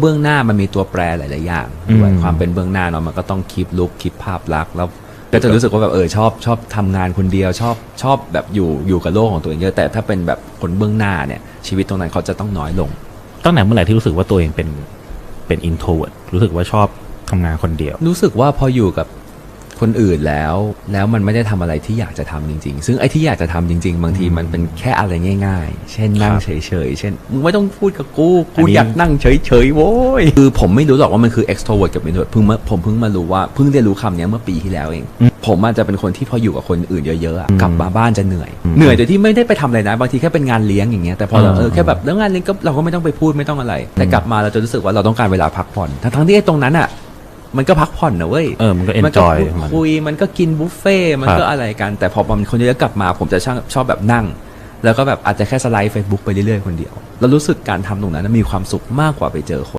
เบื้องหน้ามันมีตัวแปรหลาย ๆ อย่างด้วยอืมความเป็นเบื้องหน้าเนาะมันก็ต้องคลิปลุกคลิปภาพลักษณ์แล้วก็จะรู้สึกว่าแบบเออชอบชอบทำงานคนเดียวชอบชอบแบบอยู่อยู่กับโลกของตัวเองเยอะแต่ถ้าเป็นแบบคนเบื้องหน้าเนี่ยชีวิตตรงนั้นเขาจะต้องน้อยลงตั้งแต่เมื่อไหร่ที่รู้สึกว่าตัวเองเป็นเป็นอินโทรเวิร์ดรู้สึกว่าชอบทำงานคนเดียว รู้สึกว่าพออยู่กับ คนอื่นแล้วแล้วมันไม่ได้ทำอะไรที่อยากจะทำจริง ๆ ซึ่งไอ้ที่อยากจะทำจริง ๆ บางทีมันเป็นแค่อะไรง่าย ๆ เช่นนั่งครับเฉยๆเช่นมึงไม่ต้องพูดกับกูอักูนนี้อยากนั่งเฉยๆโว้ยคือผมไม่รู้หรอกว่ามันคือ extrovert กับ introvert เพิ่งมาผมเพิ่งมารู้ว่าเพิ่งได้รู้คำเนี้ยเมื่อปีที่แล้วเอง ผมอาจจะเป็นคนที่พออยู่กับคนอื่นเยอะๆอะกลับมาบ้านจะเหนื่อย เหนื่อยโดยที่ไม่ได้ไปทำอะไรนะบางทีแค่เป็นงานเลี้ยงอย่างเงี้ยแต่พอเราอ่าเออแค่แบบแล้วงานเลี้ยงก็เราก็ไม่ต้องไปพูดไม่ต้องอะไร แต่กลับมาเราจะรู้สึกว่าเราต้องการเวลาพักผ่อนทั้งๆที่ไอ้ตรงนั้นอะ มันก็พักผ่อนนะเว้ยเออมันก็มันก็ enjoy พูดมันคุยมันก็กินบุฟเฟ่ต์มันครับก็อะไรกันแต่พอมันคนเยอะๆกลับมา ผมจะชอบชอบแบบนั่ง แล้วก็แบบอาจจะแค่สไลด์ Facebook ไปเรื่อยๆคนเดียว แล้วรู้สึกการทำตรงนั้นนะมีความสุขมากกว่าไปเจอคน